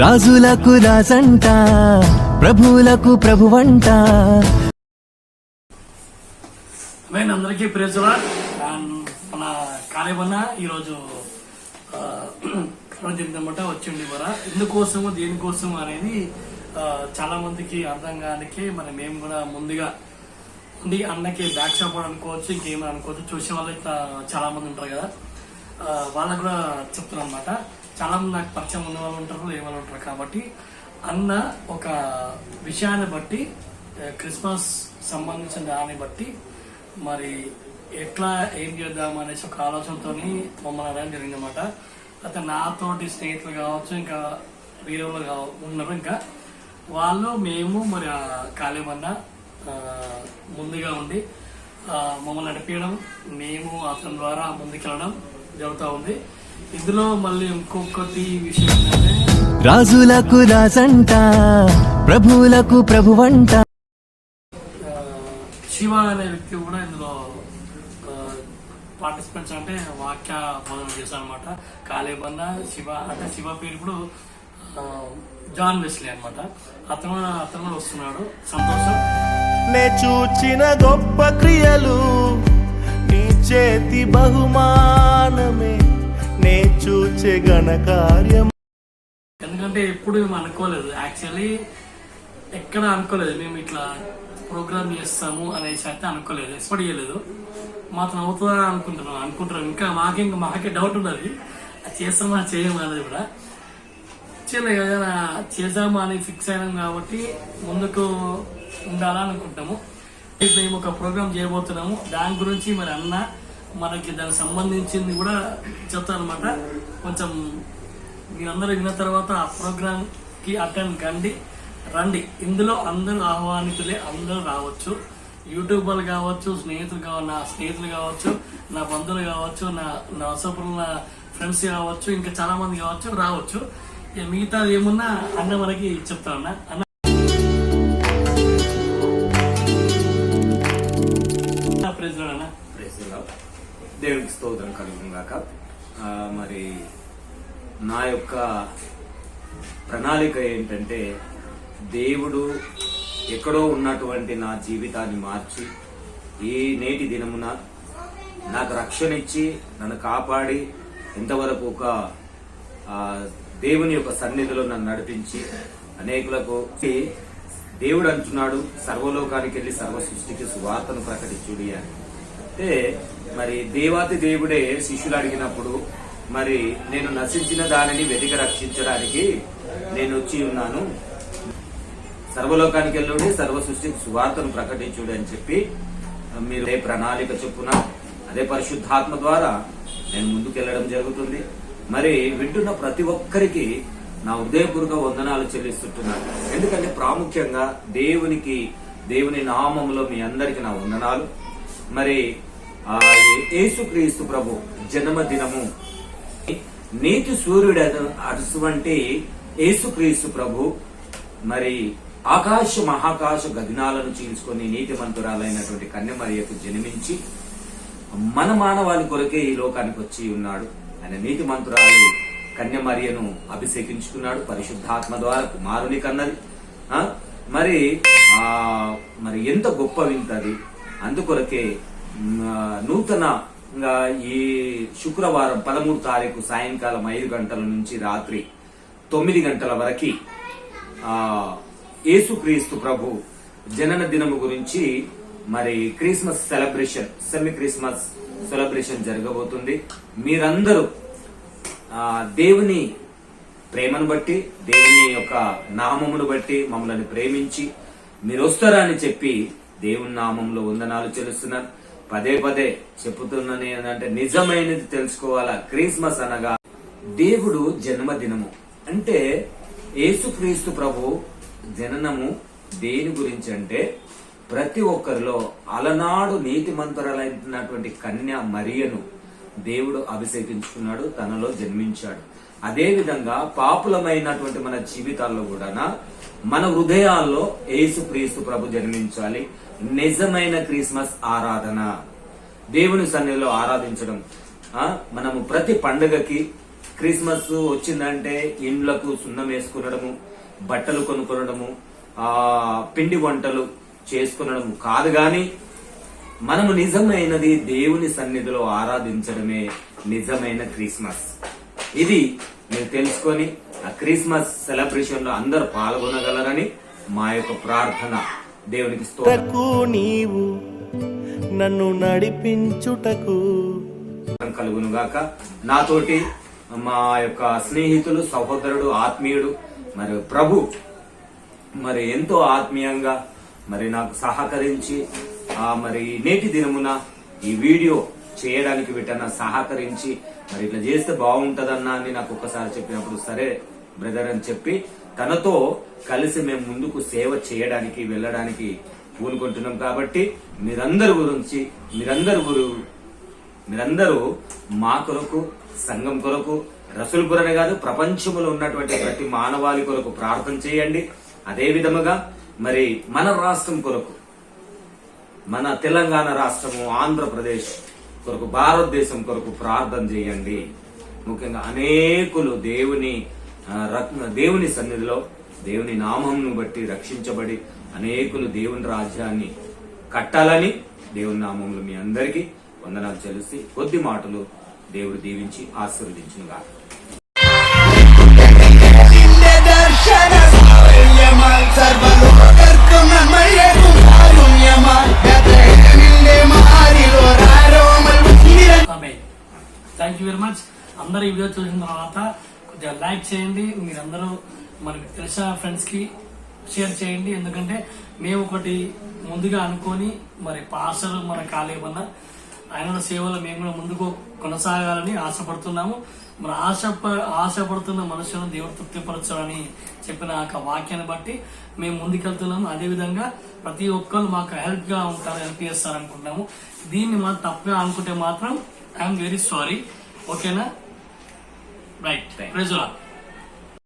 రాజులకు రాజంట ప్రభువులకు ప్రభువంట. మెయిన్ అందరికీ ప్రేజులా మన కాలేబన్న ఈరోజు తిందన్నమాట వచ్చిండి మన ఎందుకోసము దేనికోసం అనేది చాలా మందికి అర్థం కానికే మనం మేము కూడా ముందుగా ఉండి అన్నకి బ్యాక్ షాప్ అనుకోవచ్చు ఇంకేమైనా అనుకోవచ్చు. చూసే వాళ్ళు చాలా మంది ఉంటారు కదా. వాళ్ళకు కూడా చెప్తున్నాను అనమాట చాలా మంది నాకు పరిచయం ఉన్న వాళ్ళు ఉంటారు లేని వాళ్ళు ఉంటారు. కాబట్టి అన్న ఒక విషయాన్ని బట్టి క్రిస్మస్ సంబంధించిన దాన్ని బట్టి మరి ఎట్లా ఏం చేద్దాం అనేసి ఒక ఆలోచనతో మమ్మల్ని అడగడం జరిగిందన్నమాట. అయితే నాతోటి స్నేహితులు కావచ్చు ఇంకా వేరే వాళ్ళు కావ- ఉన్నారు ఇంకా. వాళ్ళు మేము మరి ఆ కాలేమన్న ముందుగా ఉండి మమ్మల్ని నడిపించడం మేము అతని ద్వారా ముందుకెళ్ళడం జరుగుతూ ఉంది. ఇందులో మళ్ళీ ఇంకొకటి విషయం ఏంటంటే రాజులకు రాజంట ప్రభువులకు ప్రభువంట. శివ అనే వ్యక్తి కూడా ఇందులో పార్టిసిపెంట్స్ అంటే వాక్య బోధన చేశారు అనమాట కాలేబన్న శివ అంటే శివ పేరు ఇప్పుడు జాన్ వెస్లీ అన్నమాట. అతను అతను కూడా వస్తున్నాడు. సంతోషం. నే చూచిన గొప్ప క్రియలు నీ చేతి బహుమానమే. నే చూచే ఘనకార్యం ఎందుకంటే ఎప్పుడు మేము అనుకోలేదు. యాక్చువల్లీ ఎక్కడ అనుకోలేదు. మేము ఇట్లా ప్రోగ్రామ్ చేస్తాము అనేసి అయితే అనుకోలేదు. ఎక్స్పెక్ట్ చేయలేదు. మాత్రం అవుతుందా అనుకుంటున్నాం. అనుకుంటున్నాం. ఇంకా మాకే ఇంకా మాకే డౌట్ ఉన్నది. అది చేస్తామా చేయమా అనేది కూడా. చేయలే కదా చేద్దామా అని ఫిక్స్ అయినాం కాబట్టి ముందుకు ఉండాలని అనుకుంటాము. మేము ఒక ప్రోగ్రామ్ చేయబోతున్నాము. దాని గురించి మరి అన్న మనకి దానికి సంబంధించింది కూడా చెప్తాను అనమాట కొంచెం మీరందరూ విన్న తర్వాత ఆ ప్రోగ్రామ్కి అటెండ్ కండి. రండి. ఇందులో అందరూ ఆహ్వానితులే అందరూ రావచ్చు. యూట్యూబర్లు కావచ్చు స్నేహితులు కావచ్చు నా స్నేహితులు కావచ్చు నా బంధువులు కావచ్చు నా నా అసోపురం ఫ్రెండ్స్ కావచ్చు ఇంకా చాలా మంది కావచ్చు రావచ్చు. ఇక మిగతా ఏమున్నా అన్న మనకి చెప్తా అన్న దేవునికి స్తోత్రం కలుగును గాక మరి నా యొక్క ప్రణాళిక ఏంటంటే దేవుడు ఎక్కడో ఉన్నటువంటి నా జీవితాన్ని మార్చి ఈ నేటి దినమున నాకు రక్షణ ఇచ్చి నన్ను కాపాడి ఇంతవరకు ఒక దేవుని యొక్క సన్నిధిలో నన్ను నడిపించి అనేకులకు దేవుడు అంటున్నాడు సర్వలోకానికి వెళ్ళి సర్వ సృష్టికి సువార్తను ప్రకటించుడి అని. అంటే మరి దేవాతి దేవుడే శిష్యులు అడిగినప్పుడు మరి నేను నశించిన దానిని వెతిక రక్షించడానికి నేను వచ్చి ఉన్నాను. సర్వలోకానికి వెళ్ళుడి సర్వ సృష్టి సువార్తను ప్రకటించుడు అని చెప్పి మీరు ఏ ప్రణాళిక చొప్పున అదే పరిశుద్ధాత్మ ద్వారా నేను ముందుకెళ్ళడం జరుగుతుంది. మరి వింటున్న ప్రతి ఒక్కరికి నా హృదయపూర్వక వందనాలు చెల్లిస్తుంటున్నాను. ఎందుకంటే ప్రాముఖ్యంగా దేవునికి దేవుని నామంలో మీ అందరికి నా వందనాలు. మరి ఆ యేసుక్రీస్తు ప్రభు జన్మదినము. నీతి సూర్యుడు అటువంటి యేసుక్రీస్తు ప్రభు మరి ఆకాశ మహాకాశ గగనాలను చీల్చుకొని నీతిమంతురాలైనటువంటి కన్యమరియకు జన్మించి మన మానవాళి కొరకే ఈ లోకానికి వచ్చి ఉన్నాడు. ఆయన నీతి మంతురాలు కన్యమరియను అభిషేకించుకున్నాడు. పరిశుద్ధాత్మ ద్వారా కుమారుని కన్నది. ఆ, మరి ఆ మరి ఎంత గొప్ప వింతది అందుకొరకే నూతనంగా ఈ శుక్రవారం పదమూడు తారీఖు సాయంకాలం ఐదు గంటల నుంచి రాత్రి తొమ్మిది గంటల వరకు ఏసుక్రీస్తు యేసుక్రీస్తు ప్రభు జనన దినము గురించి మరి Christmas celebration semi Christmas celebration జరగబోతుంది. మీరందరూ దేవుని ప్రేమను బట్టి దేవుని యొక్క నామమును బట్టి మమ్మల్ని ప్రేమించి మీరు వస్తారని చెప్పి దేవుని నామంలో వందనాలు చెల్లిస్తున్నాను పదే పదే చెప్పుతున్నాను ఏంటంటే నిజమైనది తెలుసుకోవాలా? క్రిస్మస్ అనగా దేవుడు జన్మదినము. అంటే యేసుక్రీస్తు ప్రభు జననము దేని గురించి అంటే ప్రతి ఒక్కరిలో అలనాడు నీతి మంత్రాలైనటువంటి కన్య మరియను దేవుడు అభిషేకించుకున్నాడు తనలో జన్మించాడు. అదేవిధంగా పాపులమైనటువంటి మన జీవితాల్లో కూడా మన హృదయాల్లో ఏసు క్రీస్తు ప్రభు జన్మించాలి. నిజమైన క్రిస్మస్ ఆరాధన. దేవుని సన్నిధిలో ఆరాధించడం. మనము ప్రతి పండుగకి క్రిస్మస్ వచ్చిందంటే ఇండ్లకు సున్నం వేసుకునడము బట్టలు కొనుక్కొనడము ఆ పిండి వంటలు చేసుకునడము కాదు గాని మనము నిజమైనది దేవుని సన్నిధిలో ఆరాధించడమే నిజమైన క్రిస్మస్. ఇది మీరు తెలుసుకొని ఆ క్రిస్మస్ సెలబ్రేషన్లో అందరూ పాల్గొనగలరని మా యొక్క ప్రార్థన దేవునికి నీవు నన్ను నడిపించుటకు. కలుగును గాక నాతోటి మా యొక్క స్నేహితులు సహోదరుడు ఆత్మీయుడు మరి ప్రభు మరి ఎంతో ఆత్మీయంగా మరి నాకు సహకరించి ఆ మరి నేటి దినమున ఈ వీడియో చేయడానికి వీటన్నా సహకరించి మరి ఇట్లా చేస్తే బాగుంటదన్నా అని నాకు ఒక్కసారి చెప్పినప్పుడు సరే బ్రదర్ అని చెప్పి తనతో కలిసి మేము ముందుకు సేవ చేయడానికి వెళ్ళడానికి పూనుకుంటున్నాం. కాబట్టి మీరందరి గురించి మీరందరి గురు మీరందరూ మా కొరకు సంఘం కొరకు రసుల్పురనే కాదు ప్రపంచంలో ఉన్నటువంటి ప్రతి మానవాళి కొరకు ప్రార్థన చేయండి. అదే విధముగా మరి మన రాష్ట్రం కొరకు మన తెలంగాణ రాష్ట్రము ఆంధ్రప్రదేశ్ కొరకు భారతదేశం కొరకు ప్రార్థన చేయండి. ముఖ్యంగా అనేకులు దేవుని దేవుని సన్నిధిలో దేవుని నామంను బట్టి రక్షించబడి అనేకులు దేవుని రాజ్యాన్ని కట్టాలని దేవుని నామంలో మీ అందరికీ వందనాలు చెల్లిసి కొద్ది మాటలు దేవుడు దీవించి ఆశీర్వదించిన గారు థ్యాంక్ యూ వెరీ మచ్. అందరు ఈ వీడియో చూసిన తర్వాత కొద్దిగా లైక్ చేయండి. మీరందరూ మనకి తెలిసిన ఫ్రెండ్స్కి షేర్ చేయండి. ఎందుకంటే మేము ఒకటి ముందుగా అనుకొని మరి పాస్టర్ మన కాలేమన్నా ఆయన సేవలు మేము కూడా ముందుకు కొనసాగాలని ఆశపడుతున్నాము. మరి ఆశ ఆశపడుతున్న మనుషులను దేవుడు తృప్తిపరచాలని చెప్పిన ఆ వాక్యాన్ని బట్టి మేము ముందుకెళ్తున్నాము. అదేవిధంగా ప్రతి ఒక్కరు మాకు హెల్ప్గా ఉంటారు హెల్ప్ చేస్తారనుకుంటున్నాము. దీన్ని మనం తప్పుగా అనుకుంటే మాత్రం ఐఎమ్ వెరీ సారీ ఓకేనా? రైట్. ప్రెజులా